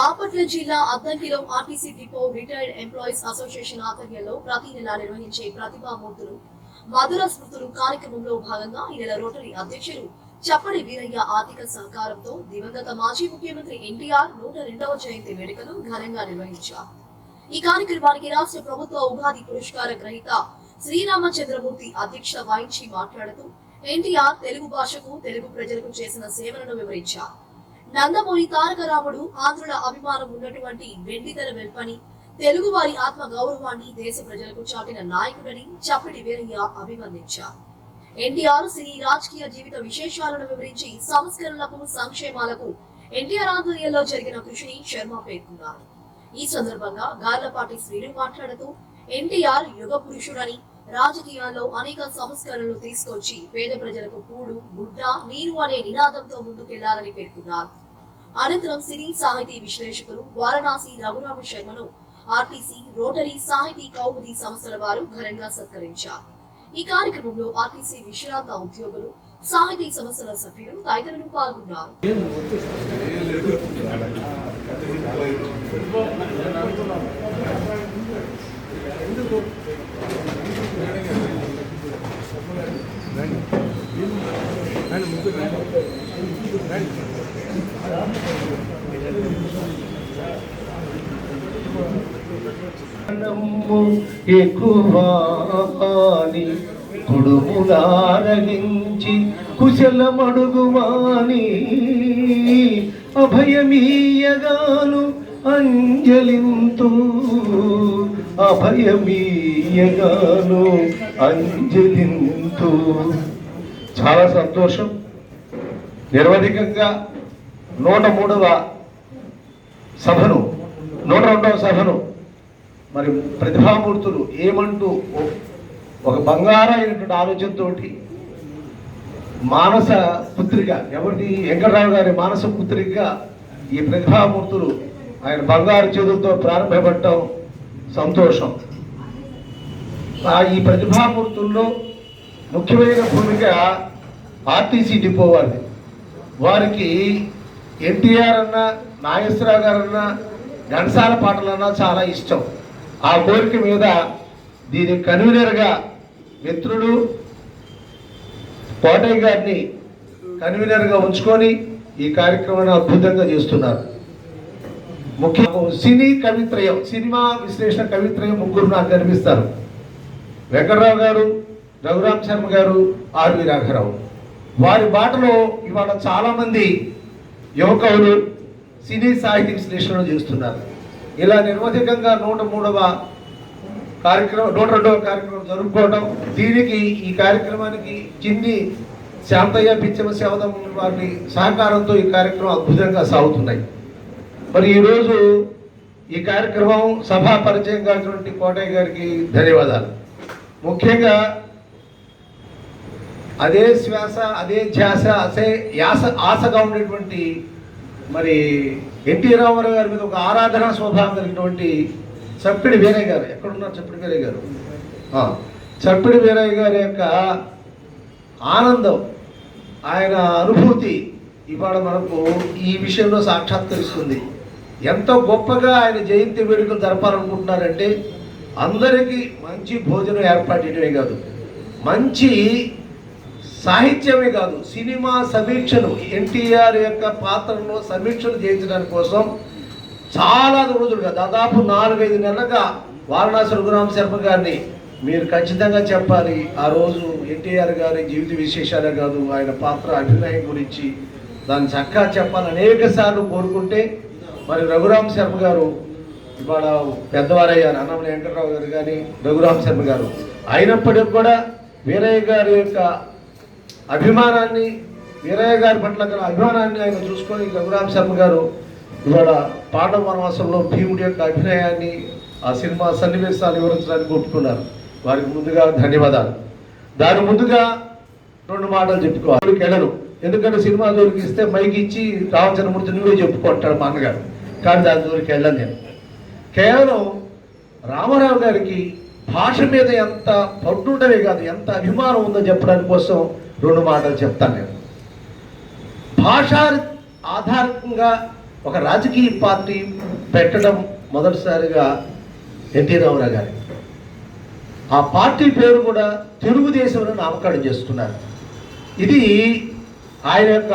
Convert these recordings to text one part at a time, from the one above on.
బాపట్ల జిల్లా అద్దంకిలో RTC depot retired employees association ఆధ్వర్యంలో ప్రతి నెల నిర్వహించే ప్రతిభామూర్తులు మధుర స్మృతులు కార్యక్రమంలో భాగంగా ఈ నెల రోటరీ అధ్యక్షులు చప్పడి వీరయ్య ఆర్థిక సహకారంతో దివంగత మాజీ ముఖ్యమంత్రి ఎన్టీఆర్ నూట రెండవ జయంతి వేడుకలు ఘనంగా నిర్వహించారు. ఈ కార్యక్రమానికి రాష్ట్ర ప్రభుత్వ ఉపాధి పురస్కార గ్రహీత శ్రీరామచంద్రమూర్తి అధ్యక్షత వహించి మాట్లాడుతూ ఎన్టీఆర్ తెలుగు భాషకు తెలుగు ప్రజలకు చేసిన సేవలను వివరించారు. నందమూరి తారక రాముడు ఆంధ్రుల అభిమానం ఉన్నటువంటి వెండితెర వెల్పని తెలుగు వారి ఆత్మ గౌరవాన్ని దేశ ప్రజలకు చాటిన నాయకుడని చప్పటి వీరయ్య అభివందించారు ఎన్టీఆర్ సినీ రాజకీయ జీవిత విశేషాలను వివరించి సంస్కరణలకు సంక్షేమాలకు ఎన్టీఆర్ ఆధ్వర్యంలో జరిగిన కృషిని శర్మ పేర్కొన్నారు. ఈ సందర్భంగా గార్లపాటి శ్రీను మాట్లాడుతూ ఎన్టీఆర్ యుగ పురుషుడని రాజకీయాల్లో అనేక సంస్కరణలు తీసుకొచ్చి పేద ప్రజలకు కూడు గుడ్డ నీరు అనే నినాదంతో ముందుకెళ్ళాలని పేర్కొన్నారు. అనంతరం సినీ సాహితీ విశ్లేషకులు వారణాసి రఘురామ శర్మను ఆర్టీసీ రోటరీ సాహితీ కౌముది సంస్థల వారు ఘనంగా సత్కరించారు. ఈ కార్యక్రమంలో ఆర్టీసీ విశ్రాంత ఉద్యోగులు సాహితీ సంస్థల సభ్యులు తదితరులు పాల్గొన్నారు. నమ్ము ఎక్కువాని కుడుములారగించి కుశలమడుగువాని అభయమీయగాను అంజలింతు అభయమీయగాను అంజలింతు. చాలా సంతోషం. నిర్వధికంగా నూట మూడవ సభను నూట రెండవ సభను. మరి ప్రతిభామూర్తులు ఏమంటూ ఒక బంగారైనటువంటి ఆలోచనతో మానస పుత్రిక ఎవరిది? వెంకటరావు గారి మానస పుత్రికగా ఈ ప్రతిభామూర్తులు ఆయన బంగారు చేతులతో ప్రారంభపడటం సంతోషం. ఆ ఈ ప్రతిభామూర్తుల్లో ముఖ్యమైన భూమిక ఆర్టీసీ డిపో వారిది. వారికి ఎన్టీఆర్ అన్న నాగేశ్వరరావు గారన్నా ఘంటసాల పాటలన్నా చాలా ఇష్టం. ఆ కోరిక మీద దీని కన్వీనర్గా మిత్రుడు కోటయ్య గారిని కన్వీనర్గా ఉంచుకొని ఈ కార్యక్రమాన్ని అద్భుతంగా చేస్తున్నారు. ముఖ్య సినీ కవిత్రయం సినిమా విశ్లేషణ కవిత్రయం ముగ్గురు నాకు కనిపిస్తారు. వెంకటరావు గారు రఘురామ్ శర్మ గారు ఆర్వి రాఘరావు. వారి బాటలో ఇవాళ చాలామంది యువకులు సినీ సాహిత్య విశ్లేషణ చేస్తున్నారు. ఇలా నిర్వధికంగా నూట మూడవ కార్యక్రమం నూట రెండవ కార్యక్రమం జరుపుకోవడం దీనికి ఈ కార్యక్రమానికి చిన్ని శాంతయ్య పిచ్చమ శవదం వారి సహకారంతో ఈ కార్యక్రమం అద్భుతంగా సాగుతున్నాయి. మరి ఈరోజు ఈ కార్యక్రమం సభా పరిచయం కానటువంటి కోటయ్య గారికి ధన్యవాదాలు. ముఖ్యంగా అదే శ్వాస అదే ధ్యాస అసే యాస ఆశగా ఉండేటువంటి మరి ఎన్టీ రామారావు గారి మీద ఒక ఆరాధన స్వభావం కలిగినటువంటి చప్పిడి వీరయ్య గారు. ఎక్కడున్నారు చప్పిడి వీరయ్య గారు? చప్పిడి వీరయ్య గారి యొక్క ఆనందం ఆయన అనుభూతి ఇవాళ మనకు ఈ విషయంలో సాక్షాత్కరిస్తుంది ఎంతో గొప్పగా ఆయన జయంతి వేడుకలు జరపాలనుకుంటున్నారంటే అందరికీ మంచి భోజనం ఏర్పాటు చేయడమే కాదు మంచి సాహిత్యమే కాదు సినిమా సమీక్షలు ఎన్టీఆర్ యొక్క పాత్రలో సమీక్షలు చేయించడానికి కోసం చాలా రోజులుగా దాదాపు నాలుగైదు నెలలుగా వారణాసి రఘురామ శర్మ గారిని మీరు ఖచ్చితంగా చెప్పాలి. ఆ రోజు ఎన్టీఆర్ గారి జీవిత విశేషాలే కాదు ఆయన పాత్ర అభినయం గురించి దాన్ని చక్కగా చెప్పాలని అనేక సార్లు కోరుకుంటే మరి రఘురామ శర్మ గారు ఇవాళ పెద్దవారయ్యారు అన్నమని వెంకటరావు గారు కానీ రఘురామ శర్మ గారు. అయినప్పటికీ కూడా వీరయ్య గారి యొక్క అభిమానాన్ని వీరయ్య గారి పట్ల గల అభిమానాన్ని ఆయన చూసుకొని రఘురామ శర్మ గారు ఇవాళ పాండవ వనవాసంలో భీముడి యొక్క అభినయాన్ని ఆ సినిమా సన్నివేశాలు వివరించడానికి ఒప్పుకున్నారు వారికి ముందుగా ధన్యవాదాలు. దాని ముందుగా రెండు మాటలు చెప్పుకోవాలి. వెళ్ళను. ఎందుకంటే సినిమా జోలికి ఇస్తే మైకి ఇచ్చి రామచంద్రమూర్తి నువ్వే చెప్పుకుంటాడు మా అన్నగారు. కానీ దాని జోలికి వెళ్ళను నేను. కేవలం రామారావు గారికి భాష మీద ఎంత పట్టుడమే కాదు ఎంత అభిమానం ఉందో చెప్పడానికి కోసం రెండు మాటలు చెప్తాను నేను. భాష ఆధారంగా ఒక రాజకీయ పార్టీ పెట్టడం మొదటిసారిగా ఎన్టీ రామారావు గారి. ఆ పార్టీ పేరు కూడా తెలుగుదేశం అని నామకరణం చేస్తున్నారు. ఇది ఆయన యొక్క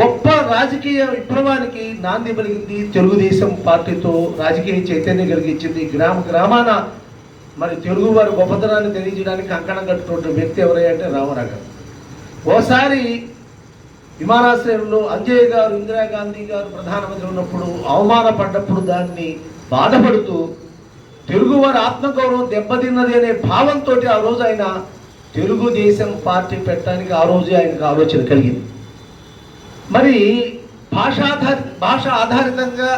గొప్ప రాజకీయ విప్లవానికి నాంది పలిగింది తెలుగుదేశం పార్టీతో రాజకీయ చైతన్యం కలిగించింది గ్రామ గ్రామాన మరి తెలుగు వారి గొప్పతనాన్ని తెలియజేయడానికి కంకణం కట్టుకున్న వ్యక్తి ఎవరయ్యంటే రామారావు గారు ఓసారి విమానాశ్రయంలో అంజయ్ గారు ఇందిరాగాంధీ గారు ప్రధానమంత్రి ఉన్నప్పుడు అవమానపడ్డప్పుడు దాన్ని బాధపడుతూ తెలుగువారి ఆత్మగౌరవం దెబ్బతిన్నది అనే భావంతో ఆ రోజు ఆయన తెలుగుదేశం పార్టీ పెట్టడానికి ఆ రోజు ఆయనకు ఆలోచన కలిగింది. మరి భాషాధారి భాష ఆధారితంగా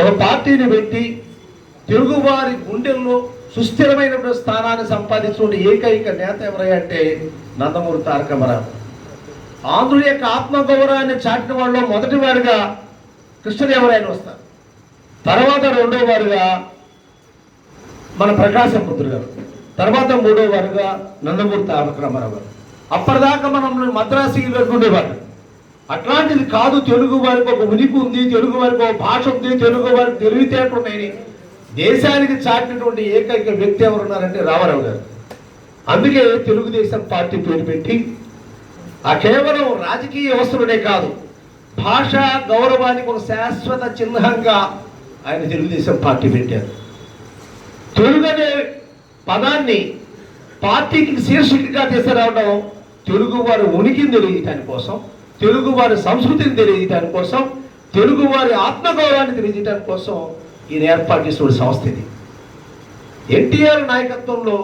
ఒక పార్టీని పెట్టి తెలుగువారి గుండెల్లో సుస్థిరమైన స్థానాన్ని సంపాదించుకునే ఏకైక నేత ఎవరంటే అంటే నందమూరి తారక రామారావు. ఆంధ్రుడి యొక్క ఆత్మగౌరవాన్ని చాటిన వాళ్ళలో మొదటి వారుగా కృష్ణదేవరాయలు వస్తారు. తర్వాత రెండో వారుగా మన ప్రకాశం పుత్రుడు గారు. తర్వాత మూడో వారుగా నందమూరి తారక రామారావు గారు. అప్పటిదాకా మనం మద్రాసీలు అనుకునేవాడు అట్లాంటిది కాదు తెలుగు వారికి ఒక ఉనికి ఉంది తెలుగు వారికి ఒక భాష ఉంది తెలుగు వారికి తెలివితేటలు ఉన్నాయని దేశానికి చాటినటువంటి ఏకైక వ్యక్తి ఎవరున్నారంటే రామారావు గారు. అందుకే తెలుగుదేశం పార్టీ పేరు పెట్టి ఆ కేవలం రాజకీయ వ్యవస్థలోనే కాదు భాష గౌరవానికి ఒక శాశ్వత చిహ్నంగా ఆయన తెలుగుదేశం పార్టీ పెట్టారు. తెలుగు అనే పదాన్ని పార్టీకి శీర్షికగా తీసుకురావడం తెలుగు వారి ఉనికిని తెలియజేయటానికి కోసం తెలుగు వారి సంస్కృతిని తెలియజేయటాని కోసం తెలుగు వారి ఆత్మగౌరవాన్ని తెలియజేయటాని కోసం ఈయన ఏర్పాటు చేసిన సంస్థ ఇది. ఎన్టీఆర్ నాయకత్వంలో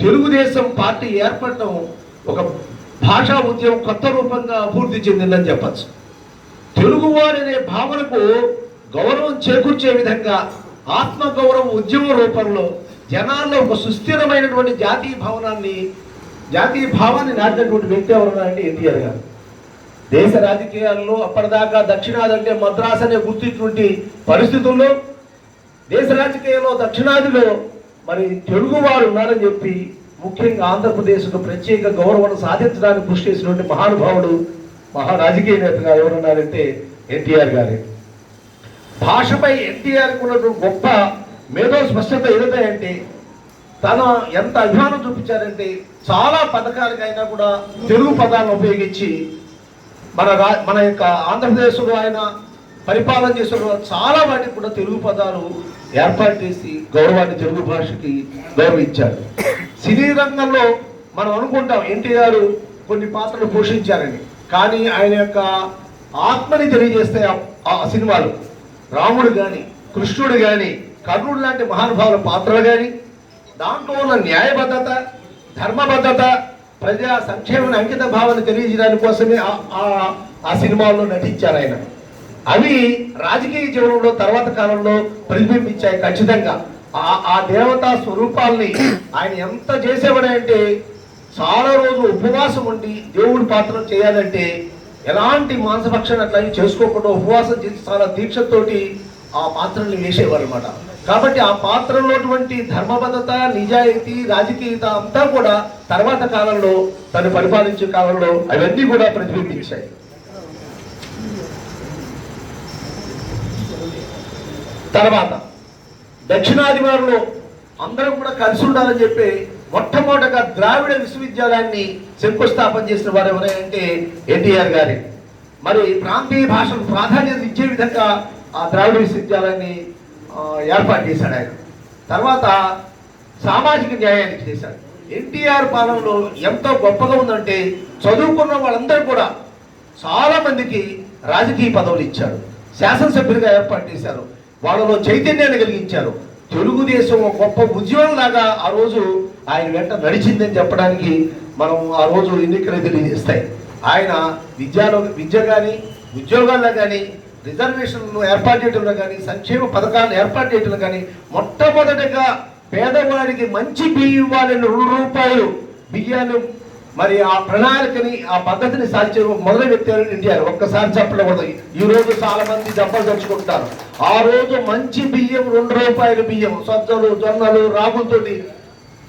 తెలుగుదేశం పార్టీ ఏర్పడటం ఒక భాషా ఉద్యమం కొత్త రూపంగా అభివృద్ధి చెందిందని చెప్పచ్చు. తెలుగువారు అనే భావనకు గౌరవం చేకూర్చే విధంగా ఆత్మగౌరవం ఉద్యమ రూపంలో జనాల్లో ఒక సుస్థిరమైనటువంటి జాతీయ భావనాన్ని జాతీయ భావాన్ని నాటినటువంటి వ్యక్తి ఎవరున్నారంటే ఎన్టీఆర్ గారు. దేశ రాజకీయాల్లో అప్పటిదాకా దక్షిణాది అంటే మద్రాసు అనే గుర్తించినటువంటి పరిస్థితుల్లో దేశ రాజకీయాల్లో దక్షిణాదిలో మరి తెలుగు వారు ఉన్నారని చెప్పి ముఖ్యంగా ఆంధ్రప్రదేశ్కు ప్రత్యేక గౌరవం సాధించడానికి కృషి చేసినటువంటి మహానుభావుడు మహా రాజకీయ నేతగా ఎవరున్నారంటే ఎన్టీఆర్ గారే. భాషపై ఎన్టీఆర్ ఉన్నటువంటి గొప్ప మేధో స్పష్టత ఏదంటే తన ఎంత అభిమానం చూపించారంటే చాలా పథకాలకైనా కూడా తెలుగు పదాలను ఉపయోగించి మన రా మన యొక్క ఆంధ్రప్రదేశ్లో ఆయన పరిపాలన చేసిన చాలా వాటికి కూడా తెలుగు పదాలు ఏర్పాటు చేసి గౌరవాన్ని తెలుగు భాషకి గౌరవించారు. సినీ రంగంలో మనం అనుకుంటాం ఎన్టీఆర్ కొన్ని పాత్రలు పోషించారని. కానీ ఆయన యొక్క ఆత్మని తెలియజేస్తే ఆ- సినిమాలు రాముడు కానీ కృష్ణుడు కానీ కర్ణుడు లాంటి మహానుభావుల పాత్రలు కానీ దాంట్లో ఉన్న న్యాయబద్ధత ధర్మబద్ధత ప్రజా సంక్షేమ అంకిత భావాన్ని తెలియజేయడానికి కోసమే ఆ- ఆ సినిమాల్లో నటించారు ఆయన. అవి రాజకీయ జీవనంలో తర్వాత కాలంలో ప్రతిబింబించాయి ఖచ్చితంగా. ఆ ఆ దేవతా స్వరూపాల్ని ఆయన ఎంత చేసేవాడంటే చాలా రోజులు ఉపవాసం ఉండి దేవుడి పాత్ర చేయాలంటే ఎలాంటి మాంసభక్షణ అట్లా చేసుకోకుండా ఉపవాసం చేసి చాలా దీక్షతోటి ఆ పాత్రల్ని వేసేవారు అనమాట కాబట్టి ఆ పాత్రలోటువంటి ధర్మబద్ధత నిజాయితీ రాజకీయత అంతా కూడా తర్వాత కాలంలో తను పరిపాలించే కాలంలో అవన్నీ కూడా ప్రతిబింబించాయి. తర్వాత దక్షిణాది వారిలో అందరం కూడా కలిసి ఉండాలని చెప్పి మొట్టమొదటగా ద్రావిడ విశ్వవిద్యాలయాన్ని శంకుస్థాపన చేసిన వారు ఎవరంటే ఎన్టీఆర్ గారి. మరి ప్రాంతీయ భాషను ప్రాధాన్యత ఇచ్చే విధంగా ఆ ద్రావిడ విశ్వవిద్యాలయాన్ని ఏర్పాటు చేశాడు ఆయన. తర్వాత సామాజిక న్యాయానికి చేశాడు. ఎన్టీఆర్ పాలనలో ఎంతో గొప్పగా ఉందంటే చదువుకున్న వాళ్ళందరూ కూడా చాలా మందికి రాజకీయ పదవులు ఇచ్చారు. శాసనసభ్యులుగా ఏర్పాటు చేశారు. వాళ్ళలో చైతన్యాన్ని కలిగించారు. తెలుగుదేశం ఒక గొప్ప ఉద్యమం లాగా ఆ రోజు ఆయన వెంట నడిచిందని చెప్పడానికి మనం ఆ రోజు ఎన్నికలు తెలియజేస్తాయి ఆయన విద్యలో విద్య కానీ ఉద్యోగాల్లో కానీ రిజర్వేషన్లు ఏర్పాటు చేయడంలో కానీ సంక్షేమ పథకాలను ఏర్పాటు చేయడంలో కానీ మొట్టమొదటిగా పేదవాడికి మంచి బియ్యం ఇవ్వాలని రెండు రూపాయలు బియ్యాన్ని మరి ఆ ప్రణాళికని ఆ పద్ధతిని సాధించే మొదలు పెట్టారు ఎవరు? ఒక్కసారి చెప్పకూడదు. ఈ రోజు చాలా మంది దెబ్బలు తెచ్చుకుంటారు ఆ రోజు మంచి బియ్యం రెండు రూపాయల బియ్యం సజ్జలు జొన్నలు రాగులతోటి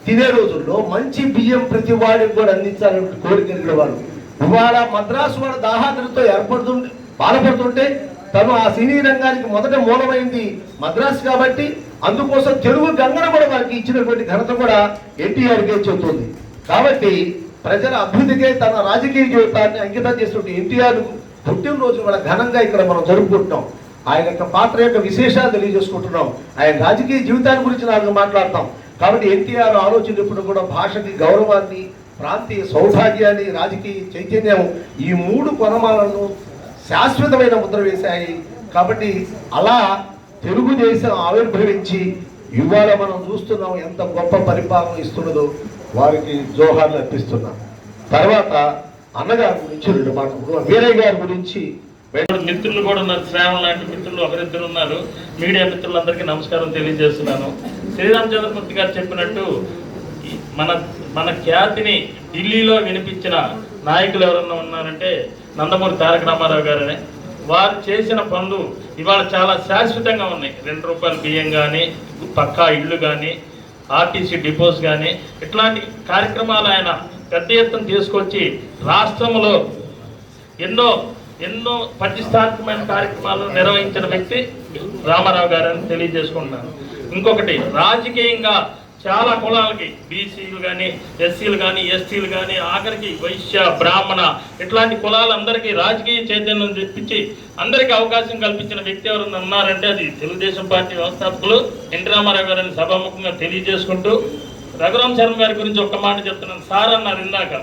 తినే రోజుల్లో మంచి బియ్యం ప్రతి వాడికి కూడా అందించాలని కోరిక కలిగిన వారు ఇవాళ మద్రాసు వాడు దాహాదులతో ఏర్పడుతుంటే బాధపడుతుంటే తను ఆ సినీ రంగానికి మొదట మూలమైంది మద్రాసు కాబట్టి అందుకోసం తెలుగు గంగన కూడా వారికి ఇచ్చినటువంటి ఘనత కూడా ఎన్టీఆర్కే చెబుతుంది. కాబట్టి ప్రజల అభివృద్ధికే తన రాజకీయ జీవితాన్ని అంకితం చేస్తుంటే ఎన్టీఆర్ పుట్టినరోజు కూడా ఘనంగా ఇక్కడ మనం జరుపుకుంటున్నాం. ఆయన యొక్క పాత్ర యొక్క విశేషాలు తెలియజేసుకుంటున్నాం. ఆయన రాజకీయ జీవితాన్ని గురించి నాకు మాట్లాడతాం. కాబట్టి ఎన్టీఆర్ ఆలోచన కూడా భాషకి గౌరవాన్ని ప్రాంతీయ సౌభాగ్యాన్ని రాజకీయ చైతన్యం ఈ మూడు కొనమాలను శాశ్వతమైన ముద్ర వేశాయి. కాబట్టి అలా తెలుగుదేశం ఆవిర్భవించి ఇవాళ మనం చూస్తున్నాం ఎంత గొప్ప పరిపాలన ఇస్తున్నదో. వారికి జోహార్లు అర్పిస్తున్నాం. తర్వాత అన్నగారి గురించి రెండు మాటలు వీరయ్య గారి గురించి మిత్రులు కూడా ఉన్నారు. శ్రావణ లాంటి మిత్రులు ఒకరిద్దరు ఉన్నారు. మీడియా మిత్రులందరికీ నమస్కారం తెలియజేస్తున్నాను. శ్రీరామచంద్రమూర్తి గారు చెప్పినట్టు మన మన ఖ్యాతిని ఢిల్లీలో వినిపించిన నాయకులు ఎవరన్నా ఉన్నారంటే నందమూరి తారక రామారావు గారనే. వారు చేసిన పనులు ఇవాళ చాలా శాశ్వతంగా ఉన్నాయి. రెండు రూపాయల బియ్యం కానీ పక్కా ఇళ్ళు కానీ ఆర్టీసీ డిపోస్ కానీ ఇట్లాంటి కార్యక్రమాలు ఆయన పెద్ద ఎత్తున తీసుకొచ్చి రాష్ట్రంలో ఎన్నో ఎన్నో ప్రతిష్టాత్మకమైన కార్యక్రమాలు నిర్వహించిన వ్యక్తి రామారావు గారని తెలియజేసుకుంటున్నాను. ఇంకొకటి రాజకీయంగా చాలా కులాలకి బీసీలు కానీ ఎస్సీలు కానీ ఎస్టీలు కానీ ఆఖరికి వైశ్య బ్రాహ్మణ ఇట్లాంటి కులాలందరికీ రాజకీయ చైతన్యం తెప్పించి అందరికీ అవకాశం కల్పించిన వ్యక్తి ఎవరైనా ఉన్నారంటే అది తెలుగుదేశం పార్టీ వ్యవస్థాపకులు ఎన్టీ రామారావు గారిని సభాముఖంగా తెలియజేసుకుంటూ రఘురామ్ శర్మ గారి గురించి ఒక్క మాట చెప్తున్నాను. సార్ అన్నారు ఇందాక.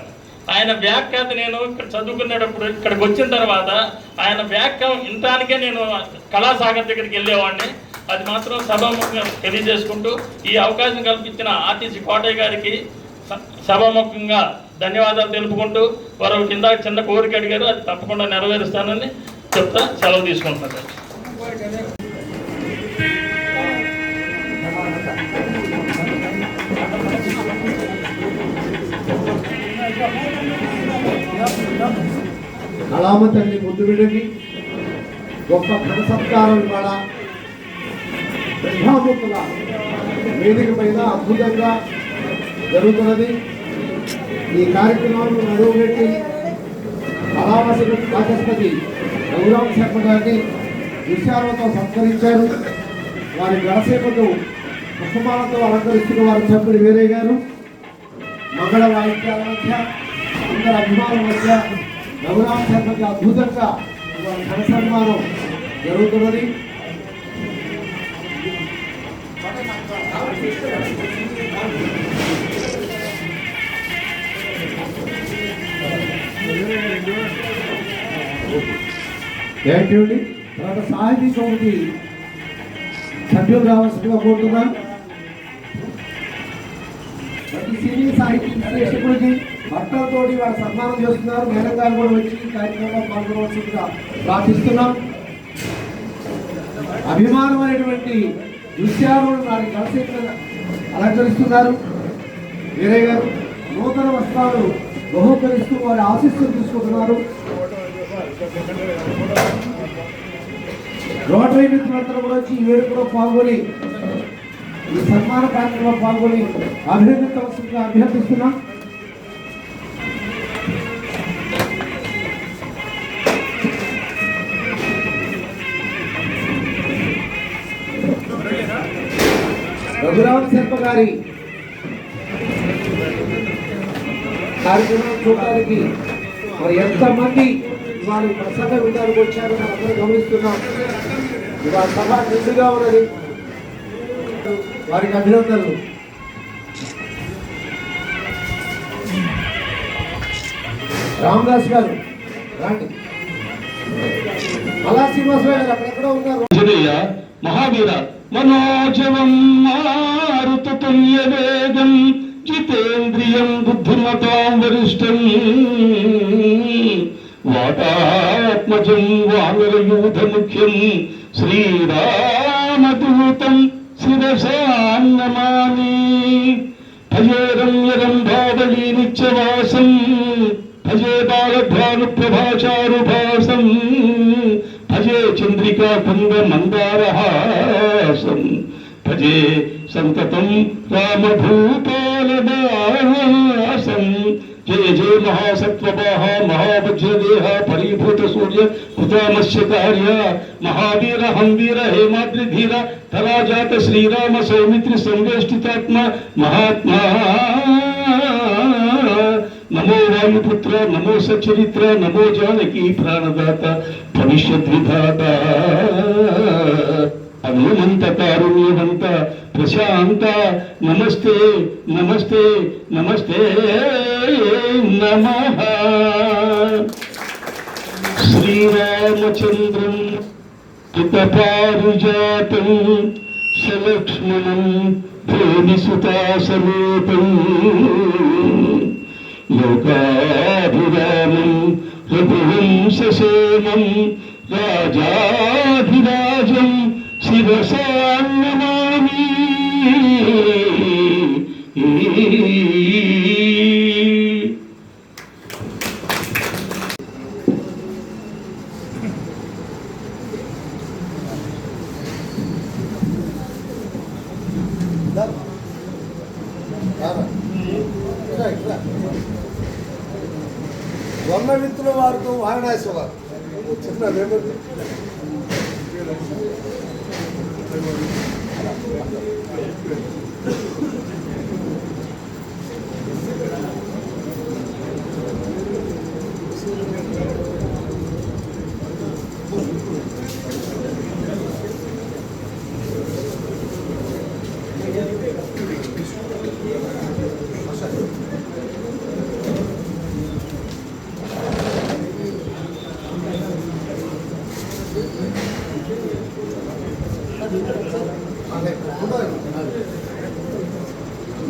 ఆయన వ్యాఖ్యాత నేను ఇక్కడ చదువుకునేటప్పుడు ఇక్కడికి వచ్చిన తర్వాత ఆయన వ్యాఖ్య ఇంటానికే నేను కళాసాగర్ దగ్గరికి వెళ్ళేవాడిని. అది మాత్రం సభాముఖంగా తెలియజేసుకుంటూ ఈ అవకాశం కల్పించిన ఆర్టీసీ కోటయ్య గారికి సభాముఖంగా ధన్యవాదాలు తెలుపుకుంటూ వారు కింద చిన్న కోరిక అడిగారు అది తప్పకుండా నెరవేరుస్తానని చెప్తా సెలవు తీసుకుంటున్నారు కళామ తల్లి ముద్దు గొప్ప ఘన సత్కారం కూడా ప్రజాముఖుల వేదిక పైన అద్భుతంగా జరుగుతున్నది. ఈ కార్యక్రమాలను నడువుపెట్టి కళావసతి వాచస్పతి రఘురామ శర్మ గారిని విషయాలతో సంస్కరించారు వారి గడసేపకు పుష్పమాలతో అలంకరిస్తున్న వారి సభ్యుడు వేరే గారు. మంగళ వాయిద్యాల మధ్య అందరి అభిమానుల మధ్య రఘురామ శర్మకి అద్భుతంగా వారి ఘన సన్మానం జరుగుతున్నది. థ్యాంక్ యూ అండి తర్వాత సాహితీ కమిటీ సభ్యులు రావాల్సిందిగా కోరుతున్నాను ప్రతి సినీ సాహితీ విశ్లేషకుడికి భర్తలతోటి వారు సన్మానం చేస్తున్నారు. మేడం కూడా వచ్చి కార్యక్రమంలో పాల్గొనవలసిందిగా ప్రార్థిస్తున్నాం. అభిమానమైనటువంటి విషయాలను వారి కలిసి అలంకరిస్తున్నారు. వీరయ్య గారు నూతన వస్త్రాలు బహుకరిస్తూ వారి ఆశీస్సులు తీసుకుంటున్నారు. రోటరీ మిత్రులందరూ కూడా వచ్చి ఈ వేడుకలో పాల్గొని ఈ సన్మాన కార్యక్రమంలో పాల్గొని అభినందించవలసిందిగా అభ్యర్థిస్తున్నాం. శిల్పకారి కార్యక్రమం చూడడానికి మరి ఎంతమంది ఇవాళ ప్రసంగ విధానికి వచ్చారో మనందరం గమనిస్తున్నాం. ఇవాళ సభ నిండుగా ఉన్నది. వారికి అభినందనలు. రామదాస్ గారు రాండి. మలా శ్రీనివాసరావు గారు అక్కడెక్కడ ఉన్నారు. మహావీర మనోజవం మారుతతుల్య వేగం జితేంద్రియం బుద్ధిమతాం వరిష్టం వాటాత్మజం వానరయూధ ముఖ్యం శ్రీరామదూతం శిరసాన్నమామి భజే రమ్యరం భావళీ నిత్యవాసం భజే బాలభ్రాను ప్రభాచారుభాసం భజే सं भजे संततम राम भूपाल दासम जय जय महासत्व महावज्र देहा फलीभूत सूर्य, कृतामस्य कार्य, महावीर हम वीर हेमाद्रिधीर धरा जात श्रीराम, सौमित्र, संवेष्टितात्मा, महात्मा। नमो वायुपुत्र, नमो सचरित्र नमो जानकी प्राणदाता भविष्य विधाता విధాత హనుమంత కారుణ్యవంత ప్రశాంత నమస్తే నమస్తే నమస్తే నమ శ్రీరామచంద్రం కృతపారిజాతం సలక్ష్మణం భూమిసుతాసమేతం లోకాభిరామం రఘువంశసేనం రాజాధిరాజం శిరసాన్నమామి వంద విత్తుల వారితో వారణాసి వారు చెప్పిన Thank you.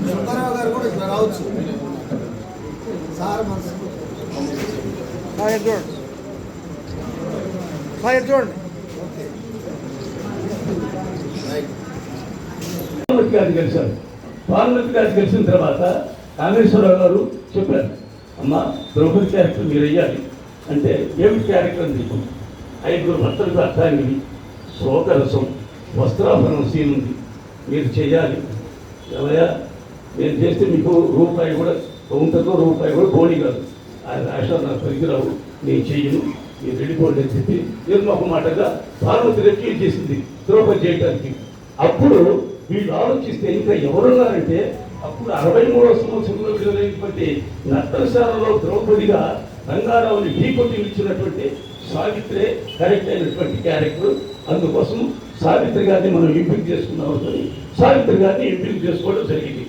సుబ్బారావు గారు కూడా ఇట్లా రావచ్చు సార్ మనసు సార్ చూడండి సార్ చూడండి పార్లమెంట్ గారిని కలిశారు పార్లమెంట్ గారిని కలిసిన తర్వాత కామేశ్వరరావు గారు చెప్పారు అమ్మ ద్రౌపది క్యారెక్టర్ మీరు వెయ్యాలి అంటే ఏమిటి క్యారెక్టర్ అని చెప్పు ఐదుగురు భర్తలకు అర్థాన్ని శోకరసం. వస్త్రాభరణ సీన్ ఉంది మీరు చేయాలి. ఏమయ్యా నేను చేస్తే మీకు రూపాయి కూడా కౌంటర్లో రూపాయి కూడా పోనీ కాదు. ఆ రాష్ట్రాలు నాకు పనికిరావు నేను చేయను. నేను వెళ్ళిపోండి అని చెప్పి నిర్మొక మాటగా పార్వతి రెక్కి చేసింది ద్రౌపది చేయడానికి అప్పుడు వీళ్ళు ఆలోచిస్తే ఇంకా ఎవరున్నారంటే అప్పుడు అరవై మూడవ సంవత్సరంలో విడుదలైనటువంటి నర్తనశాలలో ద్రౌపదిగా రంగారావుని ఢీకొట్టి ఇచ్చినటువంటి సావిత్రే కరెక్ట్ అయినటువంటి క్యారెక్టర్. అందుకోసం సావిత్రి గారిని మనం ఎంపిక చేసుకున్నాం సావిత్రి గారిని ఎంపిక చేసుకోవడం జరిగింది.